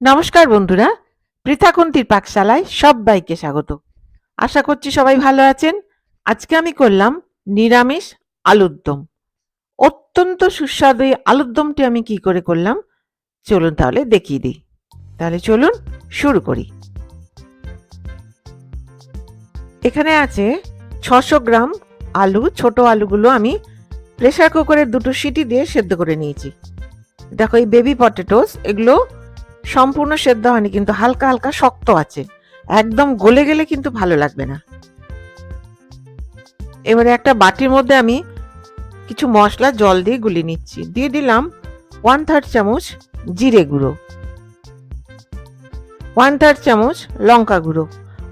নমস্কার বন্ধুরা, পৃথাকুন্তির পাকশালায় সবাইকে স্বাগত। আশা করছি সবাই ভালো আছেন। আজকে আমি করলাম নিরামিষ আলুর দম। অত্যন্ত সুস্বাদু এই আলুর দমটি আমি কি করে করলাম? চলুন তাহলে দেখিয়ে দিই। তাহলে চলুন শুরু করি। এখানে আছে ছশো গ্রাম আলু, ছোট আলুগুলো আমি প্রেসার কুকারের দুটো সিটি দিয়ে সেদ্ধ করে নিয়েছি। দেখো এই বেবি পটেটোস এগুলো সম্পূর্ণ সেদ্ধ হয়নি, কিন্তু হালকা হালকা শক্ত আছে। একদম গলে গেলে কিন্তু ভালো লাগবে না। এবারে একটা বাটির মধ্যে আমি কিছু মশলা, জল দিয়ে গুলি নিচ্ছি। দিয়ে দিলাম ওয়ান থার্ড চামচ জিরে গুঁড়ো। ওয়ান থার্ড চামচ লঙ্কা গুঁড়ো।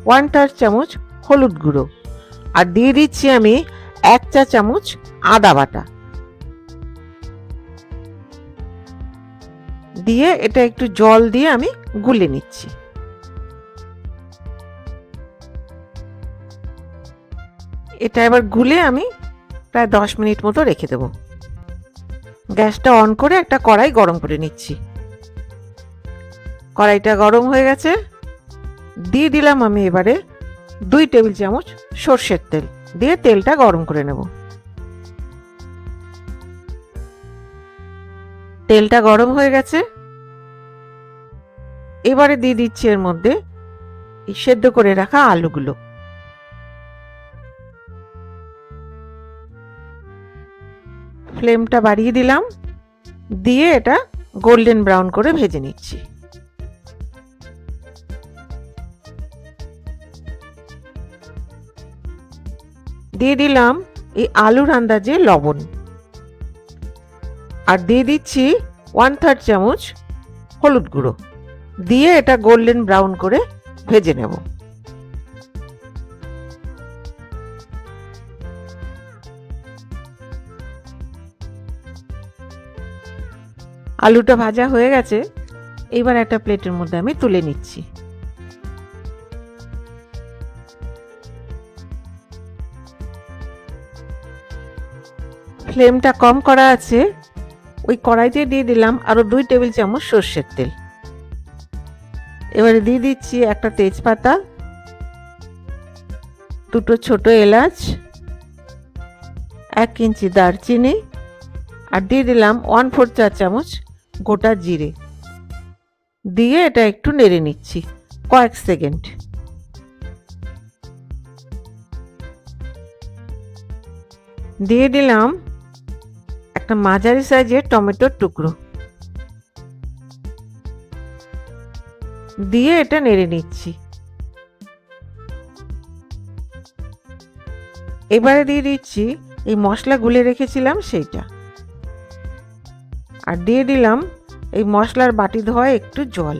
ওয়ান থার্ড চামচ হলুদ গুঁড়ো। আর দিয়ে দিচ্ছি আমি এক চা চামচ আদা বাটা। দিয়ে এটা একটু জল দিয়ে আমি গুলে নিচ্ছি। এটা এবার গুলে আমি প্রায় দশ মিনিট মতো রেখে দেব। গ্যাসটা অন করে একটা কড়াই গরম করে নিচ্ছি। কড়াইটা গরম হয়ে গেছে। দিয়ে দিলাম আমি এবারে দুই টেবিল চামচ সর্ষের তেল। দিয়ে তেলটা গরম করে নেব। তেলটা গরম হয়ে গেছে। এবারে দিয়ে দিচ্ছি এর মধ্যে সেদ্ধ করে রাখা আলুগুলো। ফ্লেমটা বাড়িয়ে দিলাম। দিয়ে এটা গোল্ডেন ব্রাউন করে ভেজে নিচ্ছি। দিয়ে দিলাম এই আলুর আন্দাজে লবণ। আর দিয়ে দিচ্ছি ওয়ান থার্ড চামচ হলুদ গুঁড়ো। দিয়ে এটা গোল্ডেন ব্রাউন করে ভেজে নেব। আলুটা ভাজা হয়ে গেছে। এবার একটা প্লেটের মধ্যে আমি তুলে নিচ্ছি। ফ্লেমটা কম করা আছে। ওই কড়াইতে দিয়ে দিলাম আরও দুই টেবিল চামচ সর্ষের তেল। এবারে দিয়ে দিচ্ছি একটা তেজপাতা, দুটো ছোট এলাচ, এক ইঞ্চি দারচিনি আর দিয়ে দিলাম ওয়ান ফোর চা চামচ গোটা জিরে। দিয়ে এটা একটু নেড়ে নিচ্ছি কয়েক সেকেন্ড। দিয়ে দিলাম একটা মাঝারি সাইজের টমেটোর টুকরো। দিয়ে এটা নেড়ে নিচ্ছি। এবারে দিয়ে দিচ্ছি, এই মশলা গুলে রেখেছিলাম সেইটা। আর দিয়ে দিলাম এই মশলার বাটি ধোয়া একটু জল।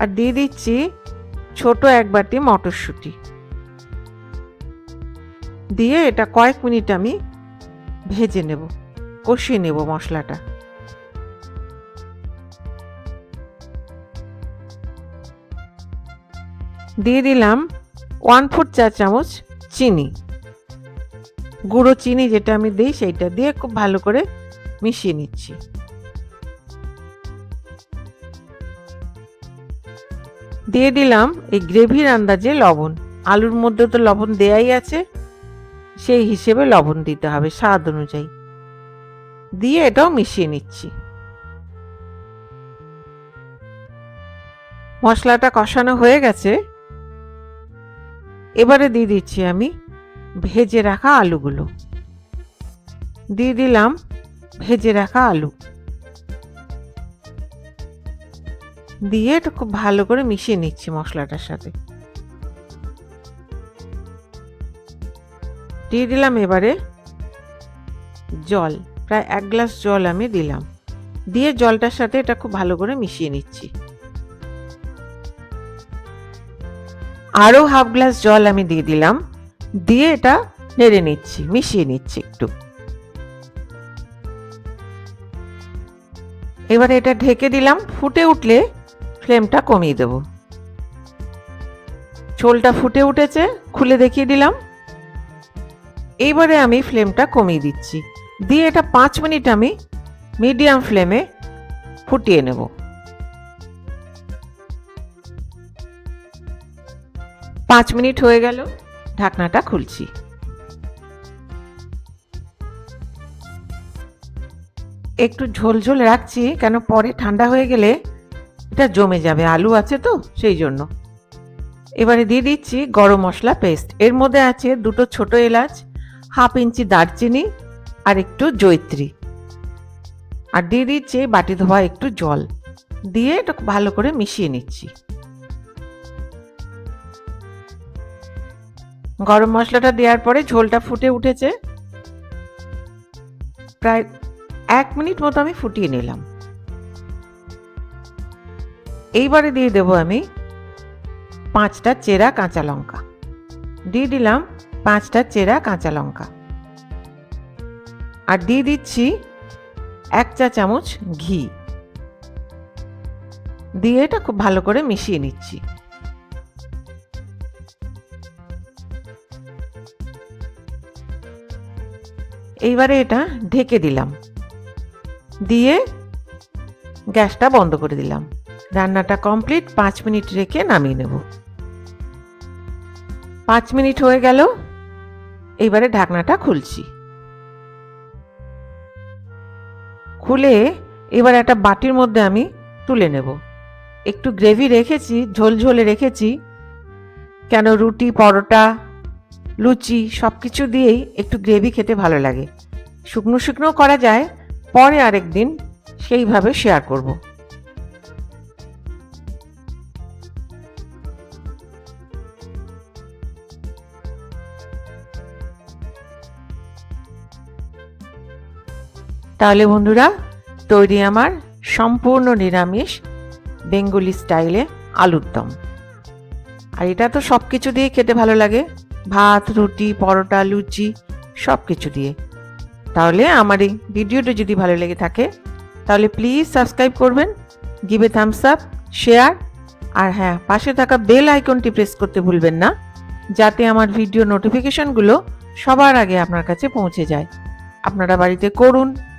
আর দিয়ে দিচ্ছি ছোট এক বাটি মটরশুঁটি। দিয়ে এটা কয়েক মিনিট আমি ভেজে নেব, কষিয়ে নেব মশলাটা। দিয়ে দিলাম ওয়ান ফোর চা চামচ চিনি। গুঁড়ো চিনি যেটা আমি দিই সেইটা দিয়ে খুব ভালো করে মিশিয়ে নিচ্ছি। দিয়ে দিলাম এই গ্রেভির আন্দাজে লবণ। আলুর মধ্যে তো লবণ দেয়াই আছে। সেই হিসেবে লবণ দিতে হবে স্বাদ অনুযায়ী। দিয়ে এটাও মিশিয়ে নিচ্ছি। মশলাটা কষানো হয়ে গেছে। এবারে দিয়ে দিচ্ছি আমি ভেজে রাখা আলুগুলো। দিয়ে দিলাম ভেজে রাখা আলু। দিয়ে এটা খুব ভালো করে মিশিয়ে নিচ্ছি মশলাটার সাথে। দিয়ে দিলাম এবারে জল। প্রায় এক গ্লাস জল আমি দিলাম। দিয়ে জলটার সাথে এটা খুব ভালো করে মিশিয়ে নিচ্ছি। আরও হাফ গ্লাস জল আমি দিয়ে দিলাম। দিয়ে এটা নেড়ে নিচ্ছি, মিশিয়ে নিচ্ছি একটু। এবারে এটা ঢেকে দিলাম, ফুটে উঠলে ফ্লেমটা কমিয়ে দেব। ঝোলটা ফুটে উঠেছে, খুলে দেখিয়ে দিলাম। এইবারে আমি ফ্লেমটা কমিয়ে দিচ্ছি। দিয়ে এটা পাঁচ মিনিট আমি মিডিয়াম ফ্লেমে ফুটিয়ে নেব। পাঁচ মিনিট হয়ে গেল, ঢাকনাটা খুলছি। একটু ঝোলঝোল রাখছি, কেন পরে ঠান্ডা হয়ে গেলে এটা জমে যাবে, আলু আছে তো, সেই জন্য। এবারে দিয়ে দিচ্ছি গরম মশলা পেস্ট। এর মধ্যে আছে দুটো ছোট এলাচ হাফ ইঞ্চি দারচিনি আর একটু জৈত্রী। আর দিয়ে দিচ্ছি বাটি ধোয়া একটু জল দিয়ে এটা ভালো করে মিশিয়ে নিচ্ছি। গরম মশলাটা দেওয়ার পরে ঝোলটা ফুটে উঠেছে। প্রায় এক মিনিট মতো আমি ফুটিয়ে নিলাম। এইবারে দিয়ে দেবো আমি পাঁচটা চেরা কাঁচা লঙ্কা। দিয়ে দিলাম পাঁচটা চেরা কাঁচা লঙ্কা। আর দিয়ে দিচ্ছি এক চা চামচ ঘি। দিয়ে এটা খুব ভালো করে মিশিয়ে নিচ্ছি। এইবারে এটা ঢেকে দিলাম। দিয়ে গ্যাসটা বন্ধ করে দিলাম। রান্নাটা কমপ্লিট, পাঁচ মিনিট রেখে নামিয়ে নেব। পাঁচ মিনিট হয়ে গেল এইবারে ঢাকনাটা খুলছি। খুলে এবার একটা বাটির মধ্যে আমি তুলে নেব। একটু গ্রেভি রেখেছি, ঝোল ঝোলে রেখেছি। কেন রুটি, পরোটা, লুচি সব কিছু দিয়েই একটু গ্রেভি খেতে ভালো লাগে। শুকনো শুকনো করা যায়, পরে আরেক দিন সেইভাবে শেয়ার করব। তাহলে বন্ধুরা, তৈরি আমার সম্পূর্ণ নিরামিষ বেঙ্গলি স্টাইলে আলুর দম। আর এটা তো সব কিছু দিয়ে খেতে ভালো লাগে। ভাত, রুটি, পরোটা, লুচি সব কিছু দিয়ে। তাহলে আমার এই ভিডিওটা যদি ভালো লেগে থাকে, তাহলে প্লিজ সাবস্ক্রাইব করবেন give a thumbs up share আর হ্যাঁ পাশে থাকা বেল আইকনটি প্রেস করতে ভুলবেন না, যাতে আমার ভিডিও নোটিফিকেশনগুলো সবার আগে আপনার কাছে পৌঁছে যায়। আপনারা বাড়িতে করুন